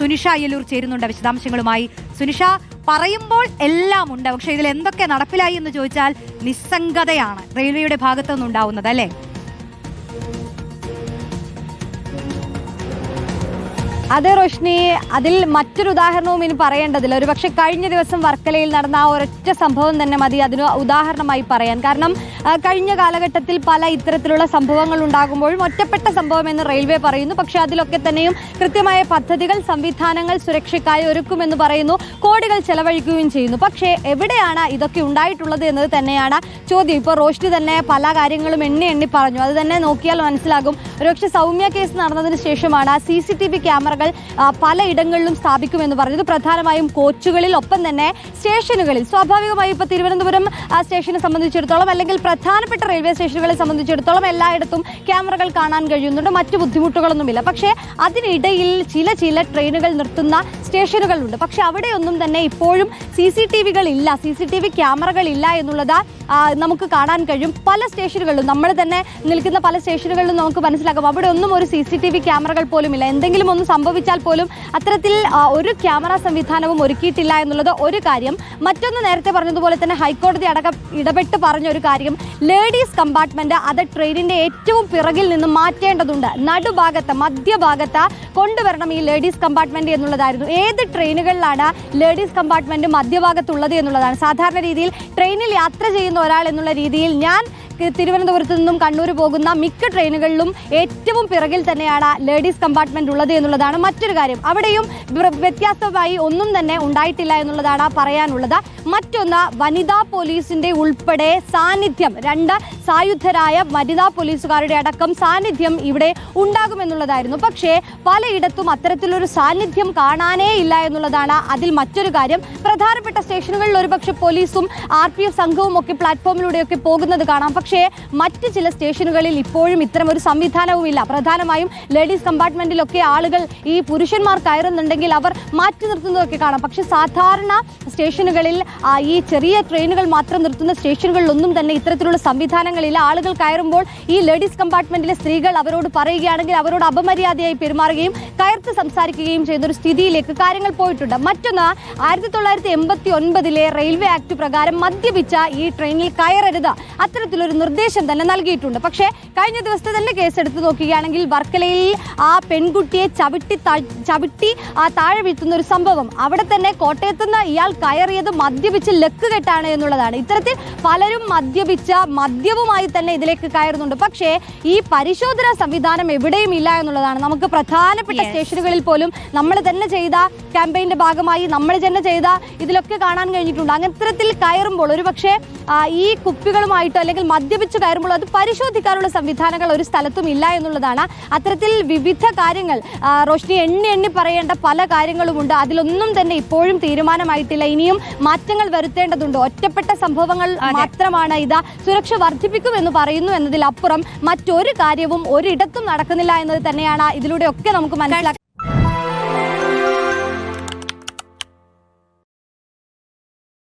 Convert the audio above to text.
സുനിഷ അയ്യലൂർ ചേരുന്നുണ്ട് വിശദാംശങ്ങളുമായി. സുനിഷ പറയുമ്പോൾ എല്ലാം ഉണ്ട് പക്ഷെ ഇതിൽ എന്തൊക്കെ നടപ്പിലായി എന്ന് ചോദിച്ചാൽ നിസ്സംഗതയാണ്. റെയിൽവേയുടെ ഭാഗത്തു നിന്നുണ്ടാവുന്നത് അല്ലേ? അതെ റോഷ്നി അതിൽ മറ്റൊരു ഉദാഹരണവും ഇനി പറയേണ്ടതില്ല. ഒരു പക്ഷെ കഴിഞ്ഞ ദിവസം വർക്കലയിൽ നടന്ന ആ ഒരൊറ്റ സംഭവം തന്നെ മതി. അതിന് ഉദാഹരണമായി പറയാൻ. കാരണം കഴിഞ്ഞ കാലഘട്ടത്തിൽ പല ഇത്തരത്തിലുള്ള സംഭവങ്ങൾ ഉണ്ടാകുമ്പോഴും ഒറ്റപ്പെട്ട സംഭവം എന്ന് റെയിൽവേ പറയുന്നു. പക്ഷേ അതിലൊക്കെ തന്നെയും കൃത്യമായ പദ്ധതികൾ സംവിധാനങ്ങൾ സുരക്ഷയ്ക്കായി ഒരുക്കുമെന്ന് പറയുന്നു. കോടികൾ ചെലവഴിക്കുകയും ചെയ്യുന്നു. പക്ഷേ എവിടെയാണ് ഇതൊക്കെ ഉണ്ടായിട്ടുള്ളത് എന്നത് തന്നെയാണ് ചോദ്യം. ഇപ്പോൾ റോഷ്നി തന്നെ പല കാര്യങ്ങളും എണ്ണി എണ്ണി പറഞ്ഞു. അത് തന്നെ നോക്കിയാൽ മനസ്സിലാകും. ഒരുപക്ഷെ സൗമ്യ കേസ് നടന്നതിന് ശേഷമാണ് സി സി ടി വി ക്യാമറകൾ ആ, പലയിടങ്ങളിലും സ്ഥാപിക്കുമെന്ന് പറഞ്ഞത് പ്രധാനമായും കോച്ചുകളിൽ ഒപ്പം തന്നെ സ്റ്റേഷനുകളിൽ. സ്വാഭാവികമായും ഇപ്പോൾ തിരുവനന്തപുരം സ്റ്റേഷനെ സംബന്ധിച്ചിടത്തോളം അല്ലെങ്കിൽ പ്രധാനപ്പെട്ട റെയിൽവേ സ്റ്റേഷനുകളെ സംബന്ധിച്ചിടത്തോളം എല്ലായിടത്തും ക്യാമറകൾ കാണാൻ കഴിയുന്നുണ്ട്. മറ്റു ബുദ്ധിമുട്ടുകളൊന്നുമില്ല. പക്ഷേ അതിനിടയിൽ ചില ചില ട്രെയിനുകൾ നിർത്തുന്ന സ്റ്റേഷനുകളുണ്ട്. പക്ഷെ അവിടെയൊന്നും തന്നെ ഇപ്പോഴും സി സി ടി വികൾ ഇല്ല. സി സി ടി വി ക്യാമറകൾ ഇല്ല എന്നുള്ളത് നമുക്ക് കാണാൻ കഴിയും. പല സ്റ്റേഷനുകളിലും നമ്മൾ തന്നെ നിൽക്കുന്ന പല സ്റ്റേഷനുകളിലും നമുക്ക് മനസ്സിലാക്കാം. അവിടെ ഒന്നും ഒരു സി സി ടി വി ക്യാമറകൾ പോലും ഇല്ല. എന്തെങ്കിലും ഒന്ന് സംഭവിച്ചാൽ പോലും അത്തരത്തിൽ ഒരു ക്യാമറ സംവിധാനവും ഒരുക്കിയിട്ടില്ല എന്നുള്ളത് ഒരു കാര്യം. മറ്റൊന്ന് നേരത്തെ പറഞ്ഞതുപോലെ തന്നെ ഹൈക്കോടതി അടക്കം ഇടപെട്ട് പറഞ്ഞ ഒരു കാര്യം ലേഡീസ് കമ്പാർട്ട്മെന്റ് അത് ട്രെയിനിന്റെ ഏറ്റവും പിറകിൽ നിന്ന് മാറ്റേണ്ടതുണ്ട്. നടുഭാഗത്ത് മധ്യഭാഗത്ത് കൊണ്ടുവരണം ഈ ലേഡീസ് കമ്പാർട്ട്മെന്റ് എന്നുള്ളതായിരുന്നു. ഏത് ട്രെയിനുകളിലാണ് ലേഡീസ് കമ്പാർട്ട്മെന്റ് മധ്യഭാഗത്തുള്ളത് എന്നുള്ളതാണ്. സാധാരണ രീതിയിൽ ട്രെയിനിൽ യാത്ര ചെയ്യുന്ന ഒരാൾ എന്നുള്ള രീതിയിൽ ഞാൻ തിരുവനന്തപുരത്ത് നിന്നും കണ്ണൂർ പോകുന്ന മിക്ക ട്രെയിനുകളിലും ഏറ്റവും പിറകിൽ തന്നെയാണ് ലേഡീസ് കമ്പാർട്ട്മെന്റ് ഉള്ളത് എന്നുള്ളതാണ് മറ്റൊരു കാര്യം. അവിടെയും വ്യത്യാസമായി ഒന്നും തന്നെ ഉണ്ടായിട്ടില്ല എന്നുള്ളതാണ് പറയാനുള്ളത്. മറ്റൊന്ന് വനിതാ പോലീസിന്റെ ഉൾപ്പെടെ സാന്നിധ്യം. രണ്ട് സായുധരായ വനിതാ പോലീസുകാരുടെ അടക്കം സാന്നിധ്യം ഇവിടെ ഉണ്ടാകുമെന്നുള്ളതായിരുന്നു. പക്ഷേ പലയിടത്തും അത്തരത്തിലൊരു സാന്നിധ്യം കാണാനേ ഇല്ല എന്നുള്ളതാണ് അതിൽ മറ്റൊരു കാര്യം. പ്രധാനപ്പെട്ട സ്റ്റേഷനുകളിൽ ഒരുപക്ഷെ പോലീസും ആർ പി എഫ് സംഘവും ഒക്കെ പ്ലാറ്റ്ഫോമിലൂടെയൊക്കെ പോകുന്നത് കാണാം. പക്ഷേ മറ്റ് ചില സ്റ്റേഷനുകളിൽ ഇപ്പോഴും ഇത്തരം ഒരു സംവിധാനവുമില്ല. പ്രധാനമായും ലേഡീസ് കമ്പാർട്ട്മെന്റിലൊക്കെ ആളുകൾ ഈ പുരുഷന്മാർ കയറുന്നുണ്ടെങ്കിൽ അവർ മാറ്റി നിർത്തുന്നതൊക്കെ കാണാം. പക്ഷേ സാധാരണ സ്റ്റേഷനുകളിൽ ഈ ചെറിയ ട്രെയിനുകൾ മാത്രം നിർത്തുന്ന സ്റ്റേഷനുകളിലൊന്നും തന്നെ ഇത്തരത്തിലുള്ള സംവിധാനങ്ങളില്ല. ആളുകൾ കയറുമ്പോൾ ഈ ലേഡീസ് കമ്പാർട്ട്മെന്റിലെ സ്ത്രീകൾ അവരോട് പറയുകയാണെങ്കിൽ അവരോട് അപമര്യാദയായി പെരുമാറുകയും കയർത്ത് സംസാരിക്കുകയും ചെയ്യുന്ന ഒരു സ്ഥിതിയിലേക്ക് കാര്യങ്ങൾ പോയിട്ടുണ്ട്. മറ്റൊന്ന് ആയിരത്തി തൊള്ളായിരത്തി എൺപത്തി ഒൻപതിലെ റെയിൽവേ ആക്ട് പ്രകാരം മദ്യപിച്ച ഈ ട്രെയിനിൽ കയറരുത്. അത്തരത്തിലൊരു നിർദ്ദേശം തന്നെ നൽകിയിട്ടുണ്ട്. പക്ഷേ കഴിഞ്ഞ ദിവസത്തെ തന്നെ കേസ് എടുത്ത് നോക്കുകയാണെങ്കിൽ വർക്കലയിൽ ആ പെൺകുട്ടിയെ ചവിട്ടി ചവിട്ടി ആ താഴെ വീഴ്ത്തുന്ന ഒരു സംഭവം. അവിടെ തന്നെ കോട്ടയത്ത് നിന്ന് ഇയാൾ കയറിയത് മദ്യപിച്ച് ലക്ക് കെട്ടാണ് എന്നുള്ളതാണ്. ഇത്തരത്തിൽ പലരും മദ്യപിച്ച മദ്യവുമായി തന്നെ ഇതിലേക്ക് കയറുന്നുണ്ട്. പക്ഷേ ഈ പരിശോധനാ സംവിധാനം എവിടെയും ഇല്ല എന്നുള്ളതാണ്. നമുക്ക് പ്രധാനപ്പെട്ട സ്റ്റേഷനുകളിൽ പോലും നമ്മൾ തന്നെ ചെയ്ത ക്യാമ്പയിന്റെ ഭാഗമായി നമ്മൾ തന്നെ ചെയ്ത ഇതിലൊക്കെ കാണാൻ കഴിഞ്ഞിട്ടുണ്ട്. അങ്ങനെ അങ്ങനത്തരത്തിൽ കയറുമ്പോൾ ഒരു പക്ഷേ ഈ കുപ്പികളുമായിട്ടോ അല്ലെങ്കിൽ മദ്യപിച്ച് കയറുമ്പോൾ അത് പരിശോധിക്കാനുള്ള സംവിധാനങ്ങൾ ഒരു സ്ഥലത്തും ഇല്ല എന്നുള്ളതാണ്. അത്തരത്തിൽ വിവിധ കാര്യങ്ങൾ റോഷ്നി എണ്ണി എണ്ണി പറയേണ്ട പല കാര്യങ്ങളുമുണ്ട്. അതിലൊന്നും തന്നെ ഇപ്പോഴും തീരുമാനമായിട്ടില്ല. ഇനിയും മാറ്റങ്ങൾ വരുത്തേണ്ടതുണ്ട്. ഒറ്റപ്പെട്ട സംഭവങ്ങൾ മാത്രമാണ് ഇത് സുരക്ഷ വർദ്ധിപ്പിക്കും എന്ന് പറയുന്നു എന്നതിലപ്പുറം മറ്റൊരു കാര്യവും ഒരിടത്തും നടക്കുന്നില്ല എന്നത് തന്നെയാണ് ഇതിലൂടെയൊക്കെ നമുക്ക് മനസ്സിലാക്കാൻ